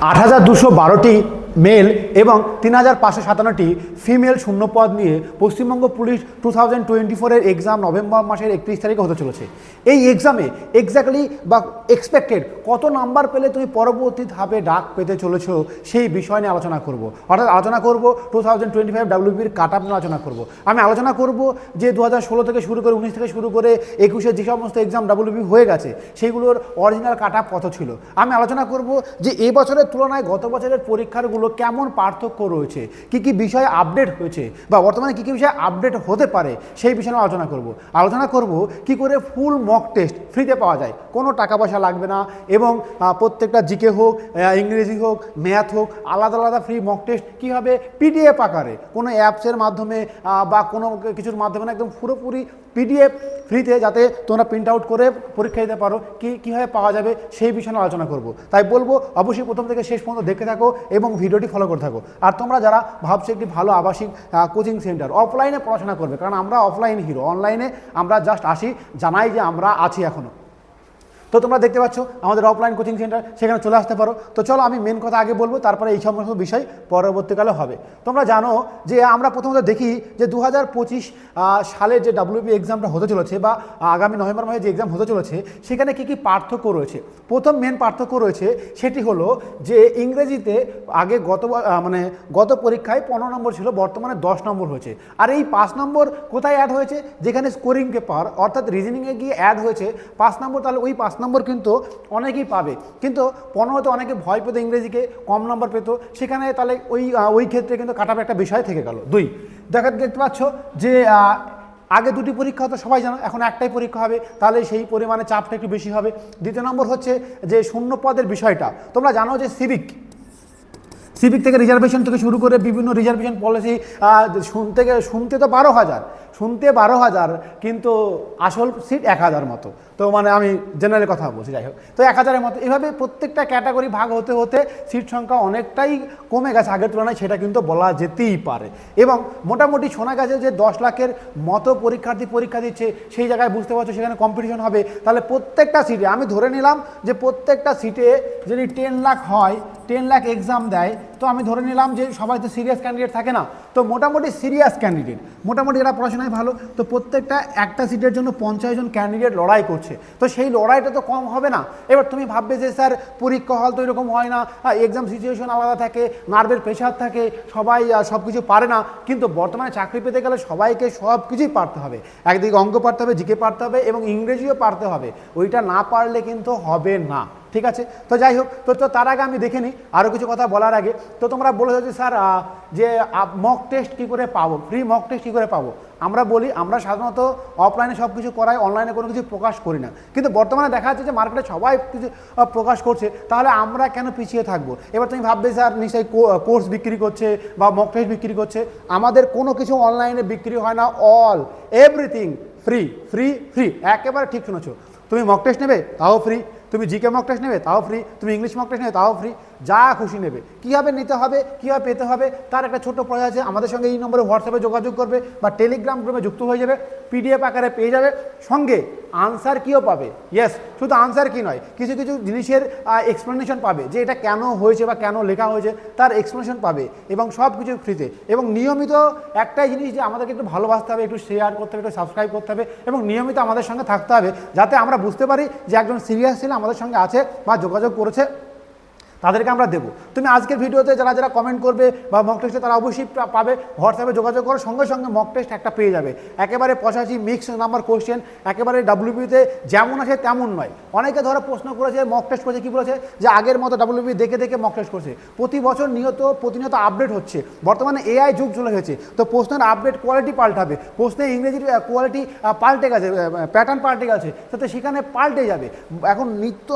আট হাজার দুশো বারোটি মেল এবং তিন হাজার পাঁচশো সাতান্নটি ফিমেল শূন্যপদ নিয়ে Paschimbanga police two thousand twenty ফোরের এক্সাম নভেম্বর মাসের একত্রিশ তারিখে হতে চলেছে। এই এক্সামে এক্স্যাক্টলি বা এক্সপেক্টেড কত নাম্বার পেলে তুমি পরবর্তী ধাপে ডাক পেতে চলেছ সেই বিষয় নিয়ে আলোচনা করব। অর্থাৎ আলোচনা করব টু থাউজেন্ড টোয়েন্টি ফাইভ ডাব্লিউবির কাট আপ নিয়ে আলোচনা করব। আমি আলোচনা করব যে দু হাজার ষোলো থেকে শুরু করে উনিশ থেকে শুরু করে একুশে যে সমস্ত এক্সাম ডাব্লিউবি হয়ে গেছে, সেইগুলোর অরিজিনাল কাট আপ কত ছিল? আমি আলোচনা করব যে এই বছরের তুলনায় গত বছরের পরীক্ষাগুলো কেমন পার্থক্য রয়েছে? কি কি বিষয়ে আপডেট হয়েছে? বা বর্তমানে কী কী বিষয়ে আপডেট হতে পারে? সেই বিষয়ে আলোচনা করব। আলোচনা করব কি করে ফুল মক টেস্ট ফ্রিতে পাওয়া যায়। কোনো টাকা পয়সা লাগবে না এবং প্রত্যেকটা জিকে হোক ইংরেজি হোক ম্যাথ হোক, আলাদা আলাদা ফ্রি মক টেস্ট কীভাবে পিডিএফ আকারে, কোনো অ্যাপসের মাধ্যমে বা কোনো কিছুর মাধ্যমে না একদম পুরোপুরি পিডিএফ ফ্রিতে যাতে তোমরা প্রিন্ট আউট করে পরীক্ষা দিতে পারো কি, কীভাবে পাওয়া যাবে সেই বিষয়ে আলোচনা করব। তাই বলব, অবশ্যই প্রথম থেকে শেষ পর্যন্ত দেখতে থাকো এবং ভিডিওটি ফলো করে থাকো। আর তোমরা যারা ভাবছ একটি ভালো আবাসিক কোচিং সেন্টার অফলাইনে পড়াশোনা করবে, কারণ আমরা অফলাইন হিরো অনলাইনে আমরা জাস্ট আসি, জানাই যে আমরা আছি এখনও তো তোমরা দেখতে পাচ্ছ, আমাদের অফলাইন কোচিং সেন্টার সেখানে চলে আসতে পারো। তো চলো আমি মেন কথা আগে বলব, তারপরে এই সমস্ত বিষয় পরবর্তীকালে হবে। তোমরা জানো যে আমরা প্রথমত দেখি যে দু হাজার পঁচিশ সালের যে ডাব্লিউবি এক্সামটা হতে চলেছে বা আগামী নভেম্বর মাসে যে এক্সাম হতে চলেছে, সেখানে কী কী পার্থক্য রয়েছে? প্রথম মেন পার্থক্য রয়েছে, সেটি হলো যে ইংরেজিতে আগে গত মানে গত পরীক্ষায় পনেরো নম্বর ছিল, বর্তমানে দশ নম্বর হয়েছে। আর এই পাঁচ নম্বর কোথায় অ্যাড হয়েছে? যেখানে স্কোরিং পেপার অর্থাৎ রিজনিংয়ে গিয়ে অ্যাড হয়েছে, পাঁচ নম্বর তাহলে ওই পাঁচ নম্বর কিন্তু অনেকেই পাবে। কিন্তু পনেরোতে অনেকে ভয় পেতো ইংরেজিকে, কম নম্বর পেতো। সেখানে তাহলে ওই ওই ক্ষেত্রে কিন্তু কাটাবে একটা বিষয় থেকে গেল। দুই, দেখা, দেখতে পাচ্ছ যে আগে দুটি পরীক্ষা হতো, সবাই জানো, এখন একটাই পরীক্ষা হবে, তাহলে সেই পরিমাণে চাপটা একটু বেশি হবে। দ্বিতীয় নম্বর হচ্ছে যে শূন্য পদের বিষয়টা। তোমরা জানো যে সিভিক সিভিক থেকে রিজার্ভেশন থেকে শুরু করে বিভিন্ন রিজার্ভেশন পলিসি শুনতে শুনতে তো বারো হাজার, শুনতে বারো হাজার, কিন্তু আসল সিট এক হাজার মতো। তো মানে আমি জেনারেল কথা বলছি যাই হোক তো এক হাজারের মতো, এভাবে প্রত্যেকটা ক্যাটাগরি ভাগ হতে হতে সিট সংখ্যা অনেকটাই কমে গেছে আগের তুলনায়, সেটা কিন্তু বলা যেতেই পারে। এবং মোটামুটি শোনা গেছে যে দশ লাখের মতো পরীক্ষার্থী পরীক্ষা দিচ্ছে, সেই জায়গায় বুঝতে পারছ সেখানে কম্পিটিশন হবে। তাহলে প্রত্যেকটা সিটে আমি ধরে নিলাম যে প্রত্যেকটা সিটে যদি টেন লাখ হয় টেন লাখ এক্সাম দেয়, তো আমি ধরে নিলাম যে সবাই তো সিরিয়াস ক্যান্ডিডেট থাকে না। তো মোটামুটি সিরিয়াস ক্যান্ডিডেট মোটামুটি এরা পড়াশোনায় ভালো। তো প্রত্যেকটা একটা সিটের জন্য পঞ্চাশ জন ক্যান্ডিডেট লড়াই করছে। তো সেই লড়াইটা তো কম হবে না। এবার তুমি ভাববে যে, স্যার, পরীক্ষা হল তো এরকম হয় না। এক্সাম সিচুয়েশন আলাদা থাকে নার্ভের প্রেশার থাকে, সবাই সব কিছু পারে না। কিন্তু বর্তমানে চাকরি পেতে গেলে সবাইকে সব কিছুই পারতে হবে। একদিকে অঙ্ক পারতে হবে, জিকে পারতে হবে এবং ইংরেজিও পারতে হবে। ওইটা না পারলে কিন্তু হবে না। ঠিক আছে? তো যাই হোক, তো তো তার আগে আমি দেখে নিই আরও কিছু কথা বলার আগে। তো তোমরা বলেছ যে, স্যার যে মক টেস্ট কী করে পাবো? ফ্রি মক টেস্ট কী করে পাবো? আমরা বলি, আমরা সাধারণত অফলাইনে সব কিছু করাই অনলাইনে কোনো কিছু প্রকাশ করি না। কিন্তু বর্তমানে দেখা যাচ্ছে যে মার্কেটে সবাই কিছু প্রকাশ করছে, তাহলে আমরা কেন পিছিয়ে থাকব? এবার তুমি ভাববে, স্যার, নিশ্চয়ই কোর্স বিক্রি করছে বা মক টেস্ট বিক্রি করছে। আমাদের কোনো কিছু অনলাইনে বিক্রি হয় না all everything free free free একেবারে ঠিক শুনেছো। তুমি মক টেস্ট নেবে? তাও ফ্রি তুমি জিকে মক টেস্ট নেবে তাও ফ্রি তুমি ইংলিশ মক টেস্ট নেবে তাও ফ্রি যা খুশি নেবে। কীভাবে নিতে হবে, কীভাবে পেতে হবে, তার একটা ছোট্ট প্রয়াস আছে। আমাদের সঙ্গে এই নম্বরে হোয়াটসঅ্যাপে যোগাযোগ করবে বা টেলিগ্রাম গ্রুপে যুক্ত হয়ে যাবে। পিডিএফ আকারে পেয়ে যাবে। সঙ্গে আনসার কিও পাবে। ইয়েস শুধু আনসার কি নয়, কিছু কিছু জিনিসের এক্সপ্লেনেশন পাবে। যে এটা কেন হয়েছে বা কেন লেখা হয়েছে, তার এক্সপ্লেনেশন পাবে এবং সব কিছু ফ্রিতে এবং নিয়মিত একটাই জিনিস যে আমাদেরকে একটু ভালোবাসতে হবে, একটু শেয়ার করতে হবে, একটু সাবস্ক্রাইব করতে হবে এবং নিয়মিত আমাদের সঙ্গে থাকতে হবে, যাতে আমরা বুঝতে পারি যে একজন সিরিয়াস ছেলে আমাদের সঙ্গে আছে বা যোগাযোগ করেছে। তাদেরকে আমরা দেবো। তুমি আজকের ভিডিওতে যারা যারা কমেন্ট করবে বা মক টেস্টে তারা অবশ্যই পাবে। হোয়াটসঅ্যাপে যোগাযোগ করার সঙ্গে সঙ্গে মক টেস্ট একটা পেয়ে যাবে। একেবারে পঁচাশি মিক্স নাম্বার কোশ্চেন একেবারে ডাব্লিউবিতে যেমন আছে তেমন নয়। অনেকে ধরো প্রশ্ন করেছে মক টেস্ট করেছে, কী বলেছে? যে আগের মতো ডাব্লিউবি দেখে দেখে মক টেস্ট করছে। প্রতি বছর নিয়ত, প্রতিনিয়ত আপডেট হচ্ছে। বর্তমানে এআই যুগ চলে গেছে। তো প্রশ্নের আপডেট কোয়ালিটি পাল্টাবে। প্রশ্নের ইংরেজির কোয়ালিটি পাল্টে গেছে প্যাটার্ন পাল্টে গেছে। তাতে সেখানে পাল্টে যাবে। এখন নিত্য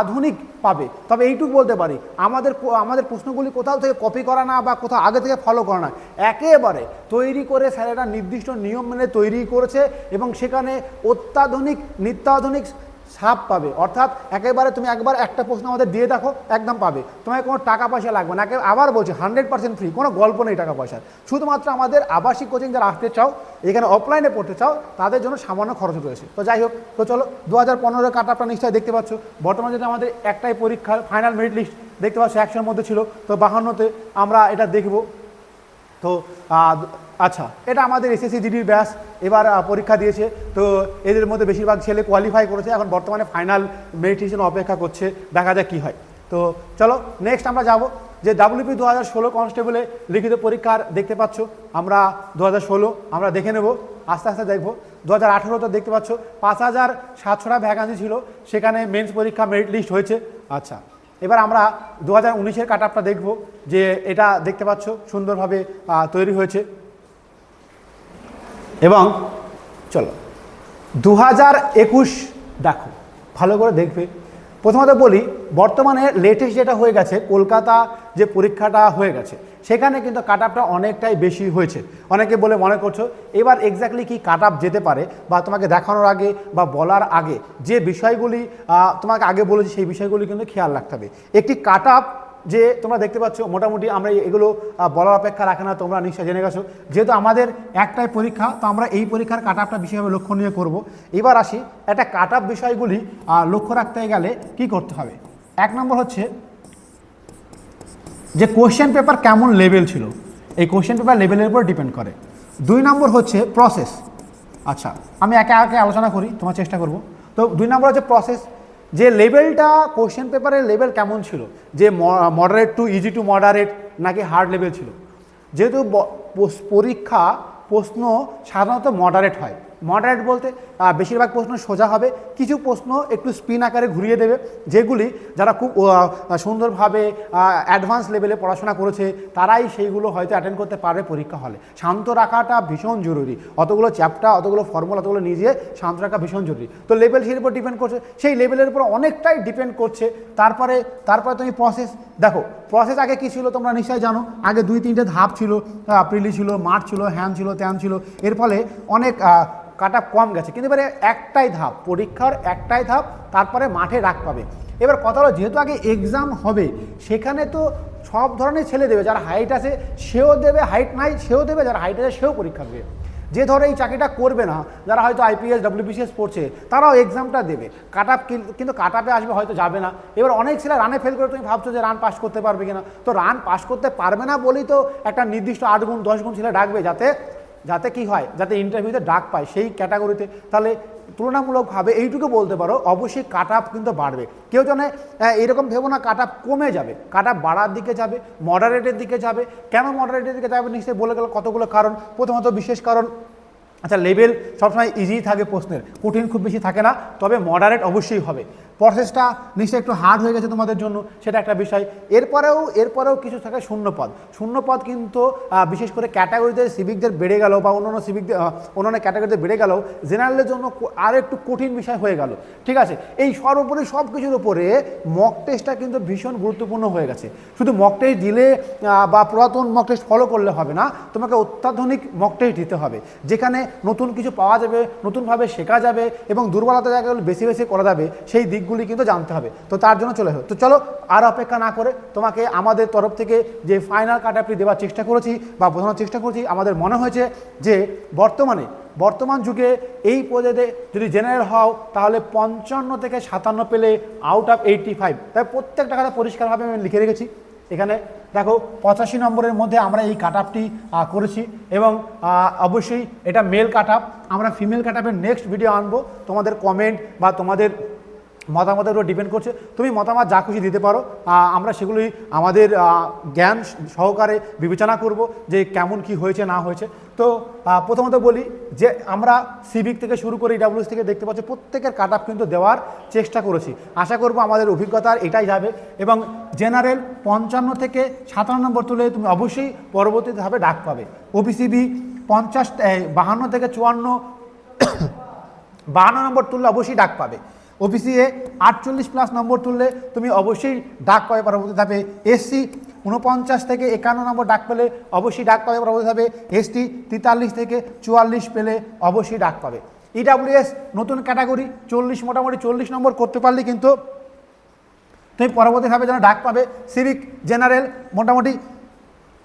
আধুনিক পাবে। তবে এইটুকু বলতে পারি আমাদের আমাদের প্রশ্নগুলি কোথাও থেকে কপি করা না বা কোথাও আগে থেকে ফলো করা না। একেবারে তৈরি করে স্যারেরা নির্দিষ্ট নিয়ম মেনে তৈরি করেছে এবং সেখানে অত্যাধুনিক, নিত্যাধুনিক সাপ পাবে। অর্থাৎ একেবারে তুমি একবার একটা প্রশ্ন আমাদের দিয়ে দেখো, একদম পাবে। তোমাকে কোনো টাকা পয়সা লাগবে না। আবার বলছি হান্ড্রেড পার্সেন্ট ফ্রি কোনো গল্প নেই টাকা পয়সার। শুধুমাত্র আমাদের আবাসিক কোচিং যারা আসতে চাও, এখানে অফলাইনে পড়তে চাও, তাদের জন্য সামান্য খরচ রয়েছে। তো যাই হোক, তো চলো দু হাজার পনেরো কাটাপটা নিশ্চয়ই দেখতে পাচ্ছ। বর্তমানে যেটা আমাদের একটাই পরীক্ষার ফাইনাল মেরিট লিস্ট দেখতে পাচ্ছ, একশোর মধ্যে ছিল। তো বাহান্নতে আমরা এটা দেখব। তো আচ্ছা এটা আমাদের এসএসসি জিডির ব্যাস। এবার পরীক্ষা দিয়েছে। তো এদের মধ্যে বেশিরভাগ ছেলে কোয়ালিফাই করেছে। এখন বর্তমানে ফাইনাল মেরিটেশন অপেক্ষা করছে। দেখা যাক কী হয়। তো চলো নেক্সট আমরা যাব যে ডাব্লিউপি দু হাজার ষোলো কনস্টেবলে লিখিত পরীক্ষার দেখতে পাচ্ছ। আমরা দু হাজার ষোলো, আমরা দেখে নেব। আস্তে আস্তে দেখব। দু হাজার আঠেরোতে দেখতে পাচ্ছ, পাঁচ হাজার সাতশোটা ভ্যাকান্সি ছিল। সেখানে মেন্স পরীক্ষা মেরিট লিস্ট হয়েছে। আচ্ছা এবার আমরা দু হাজার উনিশের কাট আপটা দেখব যে এটা দেখতে পাচ্ছ, সুন্দরভাবে তৈরি হয়েছে। এবং চলো দু হাজার একুশ দেখো, ভালো করে দেখবে। প্রথমত বলি, বর্তমানে লেটেস্ট যেটা হয়ে গেছে, কলকাতা যে পরীক্ষাটা হয়ে গেছে, সেখানে কিন্তু কাট আপটা অনেকটাই বেশি হয়েছে। অনেকে বলে মনে করছ, এবার এক্স্যাক্টলি কি কাট আপ যেতে পারে, বা তোমাকে দেখানোর আগে, বা বলার আগে, যে বিষয়গুলি তোমাকে আগে বলেছি, সেই বিষয়গুলি কিন্তু খেয়াল রাখতে হবে। একটি কাট আপ যে তোমরা দেখতে পাচ্ছ, মোটামুটি আমরা এগুলো বলার অপেক্ষা রাখে না, তোমরা নিশ্চয় জেনে গেছো। যেহেতু আমাদের একটাই পরীক্ষা, তো আমরা এই পরীক্ষার কাট আপটা বিশেষভাবে লক্ষণীয় করব। এবার আসি, একটা কাট আপ বিষয়গুলি লক্ষ্য রাখতে গেলে কি করতে হবে? এক নম্বর হচ্ছে যে কোশ্চেন পেপার কেমন লেভেল ছিল? এই কোশ্চেন পেপার লেভেলের উপর ডিপেন্ড করে। দুই নম্বর হচ্ছে প্রসেস আচ্ছা আমি একে একে আলোচনা করি, তোমার চেষ্টা করব। তো দুই নম্বর হচ্ছে প্রসেস যে লেভেলটা কোশ্চেন পেপারের লেভেল কেমন ছিল? যে moderate to easy to moderate নাকি হার্ড লেভেল ছিল? যেহেতু পরীক্ষা, প্রশ্ন সাধারণত মডারেট হয়। মডারেট বলতে বেশিরভাগ প্রশ্ন সোজা হবে। কিছু প্রশ্ন একটু স্পিন আকারে ঘুরিয়ে দেবে, যেগুলি যারা খুব সুন্দরভাবে অ্যাডভান্স লেভেলে পড়াশোনা করেছে, তারাই সেইগুলো হয়তো অ্যাটেন্ড করতে পারবে পরীক্ষা হলে। শান্ত রাখাটা ভীষণ জরুরি। অতগুলো চ্যাপ্টার অতগুলো ফর্মুলা অতগুলো নিজে শান্ত রাখা ভীষণ জরুরি। তো লেভেল সেই উপর ডিপেন্ড করছে। সেই লেভেলের উপর অনেকটাই ডিপেন্ড করছে। তারপরে তারপরে তুমি প্রসেস দেখো প্রসেস আগে কী ছিল তোমরা নিশ্চয়ই জানো। আগে দুই তিনটে ধাপ ছিল প্রিলি ছিল মাঠ ছিল হ্যান ছিল ত্যান ছিল। এর ফলে অনেক কাটা কম গেছে। কিন্তু এবারে একটাই ধাপ, পরীক্ষার একটাই ধাপ, তারপরে মাঠে রাখ পাবে। এবার কথা হলো, যেহেতু আগে এক্সাম হবে, সেখানে তো সব ধরনের ছেলে দেবে, যারা হাইট আছে সেও দেবে হাইট নাই সেও দেবে, যারা হাইট আছে সেও পরীক্ষা দেবে। যে ধরো এই চাকরিটা করবে না, যারা হয়তো আইপিএস ডাব্লিউবিসিএস পড়ছে, তারাও এক্সামটা দেবে। কাট আপ কিন্তু কাট আপে আসবে, হয়তো যাবে না। এবার অনেক ছেলে রানে ফেল করে, তুমি ভাবছ যে রান পাস করতে পারবে কিনা? তো রান পাস করতে পারবে না বলেই তো একটা নির্দিষ্ট আট গুণ, দশ গুণ ছেলে ডাকবে যাতে যাতে কি হয়, যাতে ইন্টারভিউতে ডাক পায় সেই ক্যাটাগরিতে তাহলে তুলনামূলকভাবে এইটুকু বলতে পারো, অবশ্যই কাট আপ কিন্তু বাড়বে। কেউ জানে এরকম ভেবো না কাট আপ কমে যাবে কাট আপ বাড়ার দিকে যাবে মডারেটের দিকে যাবে। কেন মডারেটের দিকে যাবে নিশ্চয়ই বলে গেল কতগুলো কারণ। প্রথমত বিশেষ কারণ আচ্ছা লেভেল সবসময় ইজি থাকে প্রশ্নের, কঠিন খুব বেশি থাকে না, তবে মডারেট অবশ্যই হবে। প্রসেসটা নিশ্চয়ই একটু হার্ড হয়ে গেছে তোমাদের জন্য, সেটা একটা বিষয়। এরপরেও এরপরেও কিছু থাকে শূন্যপদ। শূন্যপদ কিন্তু বিশেষ করে ক্যাটাগরিতে সিভিকদের বেড়ে গেল বা অন্যান্য সিভিকদের অন্যান্য ক্যাটাগরিতে বেড়ে গেল জেনারেলের জন্য আরও একটু কঠিন বিষয় হয়ে গেল। ঠিক আছে? এই সর্বোপরি সব কিছুর উপরে মক টেস্টটা কিন্তু ভীষণ গুরুত্বপূর্ণ হয়ে গেছে। শুধু মক টেস্ট দিলে বা পুরাতন মক টেস্ট ফলো করলে হবে না, তোমাকে অত্যাধুনিক মক টেস্ট দিতে হবে। যেখানে নতুন কিছু পাওয়া যাবে, নতুনভাবে শেখা যাবে এবং দুর্বলতা জায়গাগুলো বেশি বেশি করা যাবে, সেই দিকগুলি কিন্তু জানতে হবে। তো তার জন্য চলে তো চলো, আর অপেক্ষা না করে তোমাকে আমাদের তরফ থেকে যে ফাইনাল কাট আপনি দেওয়ার চেষ্টা করেছি বা বোঝানোর চেষ্টা করেছি, আমাদের মনে হয়েছে যে বর্তমানে, বর্তমান যুগে এই পদে যদি জেনারেল হও, তাহলে পঞ্চান্ন থেকে সাতান্ন পেলে আউট অফ এইটটি ফাইভ তাই প্রত্যেকটা কথা পরিষ্কারভাবে আমি লিখে রেখেছি। এখানে দেখো, পঁচাশি নম্বরের মধ্যে আমরা এই কাট আপটি করেছি এবং অবশ্যই এটা মেল কাট আমরা ফিমেল কাট আপের নেক্সট ভিডিও আনব। তোমাদের কমেন্ট বা তোমাদের মতামতের উপর ডিপেন্ড করছে। তুমি মতামত যা খুশি দিতে পারো। আমরা সেগুলি আমাদের জ্ঞান সহকারে বিবেচনা করব যে কেমন কি হয়েছে, না হয়েছে। তো প্রথমত বলি যে আমরা সিভিক থেকে শুরু করে ডাব্লিউএস থেকে দেখতে পাচ্ছি প্রত্যেকের কাট কিন্তু দেওয়ার চেষ্টা করেছি। আশা করব আমাদের অভিজ্ঞতার এটাই যাবে এবং জেনারেল পঞ্চান্ন থেকে সাতান্ন নম্বর তুলে তুমি অবশ্যই পরবর্তীভাবে ডাক পাবে। ওপিসিবি পঞ্চাশ বাহান্ন থেকে চুয়ান্ন, বাহান্ন নম্বর তুললে অবশ্যই ডাক পাবে। ওবিসিএ আটচল্লিশ প্লাস নম্বর তুললে তুমি অবশ্যই ডাক পাবে পরবর্তী ধাপে এসসি উনপঞ্চাশ থেকে একান্ন নম্বর ডাক পেলে অবশ্যই ডাক পাবে পরবর্তী ধাপে এসটি তেতাল্লিশ থেকে চুয়াল্লিশ পেলে অবশ্যই ডাক পাবে। ইডাব্লিউএস নতুন ক্যাটাগরি চল্লিশ, মোটামুটি চল্লিশ নম্বর করতে পারলে কিন্তু তুমি পরবর্তীভাবে যেন ডাক পাবে সিভিক জেনারেল মোটামুটি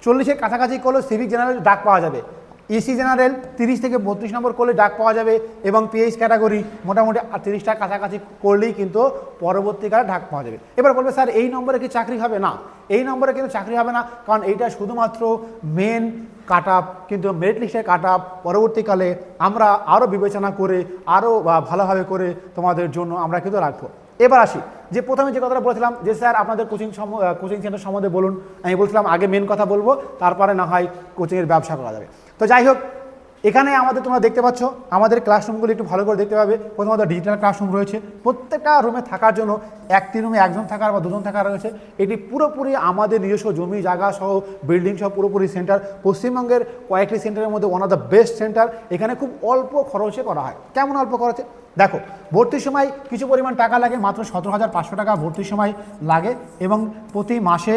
চল্লিশের কাছাকাছি করলে সিভিক জেনারেল ডাক পাওয়া যাবে। ইসি জেনারেল তিরিশ থেকে বত্রিশ নম্বর করলে ডাক পাওয়া যাবে এবং পিএইচ ক্যাটাগরি মোটামুটি তিরিশটার কাছাকাছি করলেই কিন্তু পরবর্তীকালে ডাক পাওয়া যাবে। এবার বলবে, স্যার, এই নম্বরে কি চাকরি হবে? না, এই নম্বরে কিন্তু চাকরি হবে না, কারণ এইটা শুধুমাত্র মেন কাট আপ কিন্তু মেরিট লিস্টের কাট আপ পরবর্তীকালে আমরা আরও বিবেচনা করে, আরও ভালোভাবে করে তোমাদের জন্য আমরা কিন্তু রাখব। এবার আসি যে প্রথমে যে কথাটা বলেছিলাম যে, স্যার, আপনাদের কোচিং কোচিং সেন্টার সম্বন্ধে বলুন। আমি বলছিলাম, আগে মেন কথা বলব, তারপরে না হয় কোচিংয়ের ব্যবসা করা যাবে। তো যাই হোক, এখানে আমাদের তোমরা দেখতে পাচ্ছ, আমাদের ক্লাসরুমগুলো একটু ভালো করে দেখতে পাবে। প্রথমত ডিজিটাল ক্লাসরুম রয়েছে। প্রত্যেকটা রুমে থাকার জন্য একটি রুমে একজন থাকার বা দুজন থাকার রয়েছে। এটি পুরোপুরি আমাদের নিজস্ব জমি, জায়গা সহ বিল্ডিং সহ পুরোপুরি সেন্টার পশ্চিমবঙ্গের কয়েকটি সেন্টারের মধ্যে one of the best centre এখানে খুব অল্প খরচে করা হয়। কেমন অল্প খরচে? দেখো, ভর্তির সময় কিছু পরিমাণ টাকা লাগে, মাত্র সতেরো হাজার পাঁচশো টাকা ভর্তির সময় লাগে এবং প্রতি মাসে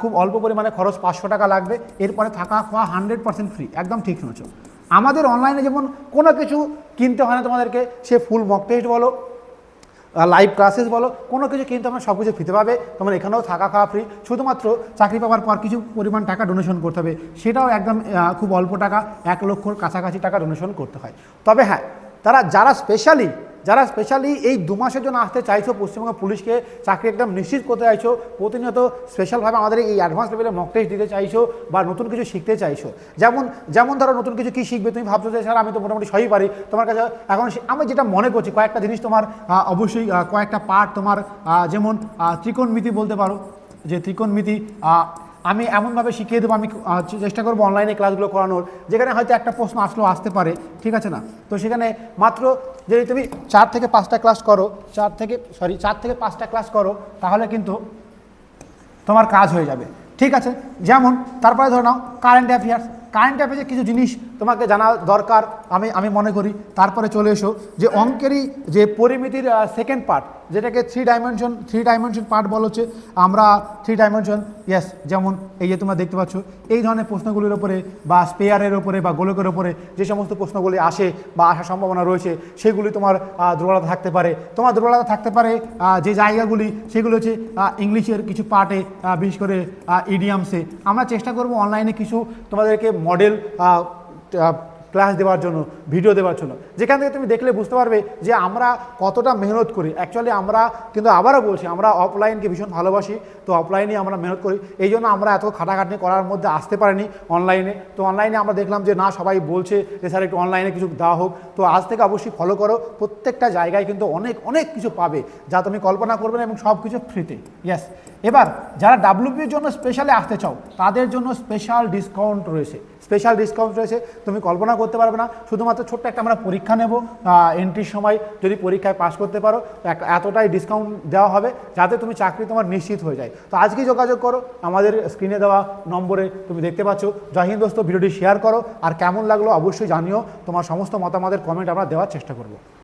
খুব অল্প পরিমাণে খরচ পাঁচশো টাকা লাগবে। এরপরে থাকা খাওয়া হান্ড্রেড পার্সেন্ট ফ্রি, একদম ঠিক শুনেছো। আমাদের অনলাইনে যেমন কোনো কিছু কিনতে হয় না তোমাদেরকে, সে ফুল মক টেস্ট বলো লাইভ ক্লাসেস বলো, কোনো কিছু কিন্তু আমরা সব কিছু ফিতে পাবে। তোমার এখানেও থাকা খাওয়া ফ্রি শুধুমাত্র চাকরি পাওয়ার পর কিছু পরিমাণ টাকা ডোনেশন করতে হবে। সেটাও একদম খুব অল্প টাকা, এক লক্ষর কাছাকাছি টাকা ডোনেশন করতে হয়। তবে হ্যাঁ তারা যারা স্পেশালি যারা স্পেশালি এই দু মাসের জন্য আসতে চাইছো, পশ্চিমবঙ্গ পুলিশকে চাকরি একদম নিশ্চিত করতে চাইছো, প্রতিনিয়ত স্পেশালভাবে আমাদের এই অ্যাডভান্স লেভেলে মক টেস্ট দিতে চাইছো বা নতুন কিছু শিখতে চাইছো। যেমন যেমন ধরো নতুন কিছু কী শিখবে, তুমি ভাবছ যে, স্যার, আমি তো মোটামুটি সবই পারি। তোমার কাছে এখন আমি যেটা মনে করছি, কয়েকটা জিনিস তোমার অবশ্যই কয়েকটা পার্ট তোমার যেমন ত্রিকোণমিতি বলতে পারো। যে ত্রিকোণমিতি আমি এমনভাবে শিখিয়ে দেবো, আমি চেষ্টা করব অনলাইনে ক্লাসগুলো করানোর, যেখানে হয়তো একটা প্রশ্ন আসলেও আসতে পারে, ঠিক আছে না? তো সেখানে মাত্র যদি তুমি চার থেকে পাঁচটা ক্লাস করো, চার থেকে সরি চার থেকে পাঁচটা ক্লাস করো, তাহলে কিন্তু তোমার কাজ হয়ে যাবে, ঠিক আছে? যেমন, তারপরে ধরে নাও কারেন্ট অ্যাফেয়ার্স কারেন্ট অ্যাফেয়ার্সের কিছু জিনিস তোমাকে জানা দরকার, আমি আমি মনে করি। তারপরে চলে এসো যে অঙ্কেরই যে পরিমিতির সেকেন্ড পার্ট যেটাকে three dimension three dimension part বলা হচ্ছে, আমরা থ্রি ডাইমেনশন ইয়েস যেমন এই যে তোমরা দেখতে পাচ্ছ, এই ধরনের প্রশ্নগুলির ওপরে বা স্পেয়ারের ওপরে বা গোলকের ওপরে যে সমস্ত প্রশ্নগুলি আসে বা আসার সম্ভাবনা রয়েছে, সেগুলি তোমার দুর্বলতা থাকতে পারে। তোমার দুর্বলতা থাকতে পারে যে জায়গাগুলি, সেগুলো হচ্ছে ইংলিশের কিছু পার্টে বিশেষ করে ইডিয়ামসে আমরা চেষ্টা করব অনলাইনে কিছু তোমাদেরকে মডেল ক্লাস দেওয়ার জন্য ভিডিও দেওয়ার জন্য। যেখান থেকে তুমি দেখলে বুঝতে পারবে যে আমরা কতটা মেহনত করি। অ্যাকচুয়ালি আমরা কিন্তু আবারও বলছি, আমরা অফলাইনকে ভীষণ ভালোবাসি, তো অফলাইনে আমরা মেহনত করি। এই জন্য আমরা এত খাটাখাটনি করার মধ্যে আসতে পারিনি অনলাইনে তো অনলাইনে আমরা দেখলাম যে, না, সবাই বলছে যে, স্যার, একটু অনলাইনে কিছু দেওয়া হোক। তো আজ থেকে অবশ্যই ফলো করো। প্রত্যেকটা জায়গায় কিন্তু অনেক অনেক কিছু পাবে, যা তুমি কল্পনা করবে না, এবং সব কিছু ফ্রিতে ইয়েস এবার, যারা ডাব্লিউপির জন্য স্পেশালি আসতে চাও, তাদের জন্য স্পেশাল ডিসকাউন্ট রয়েছে। স্পেশাল ডিসকাউন্ট রয়েছে। তুমি কল্পনা করতে পারবে না। শুধুমাত্র ছোট্ট একটা আমরা পরীক্ষা নেব এন্ট্রির সময় যদি পরীক্ষায় পাস করতে পারো এতটাই ডিসকাউন্ট দেওয়া হবে যাতে তুমি চাকরি তোমার নিশ্চিত হয়ে যায়। তো আজকেই যোগাযোগ করো, আমাদের স্ক্রিনে দেওয়া নম্বরে তুমি দেখতে পাচ্ছ। জয় হিন্দ দোস্ত, ভিডিওটি শেয়ার করো। আর কেমন লাগল অবশ্যই জানিও। তোমার সমস্ত মতামতের কমেন্ট আমরা দেওয়ার চেষ্টা করব।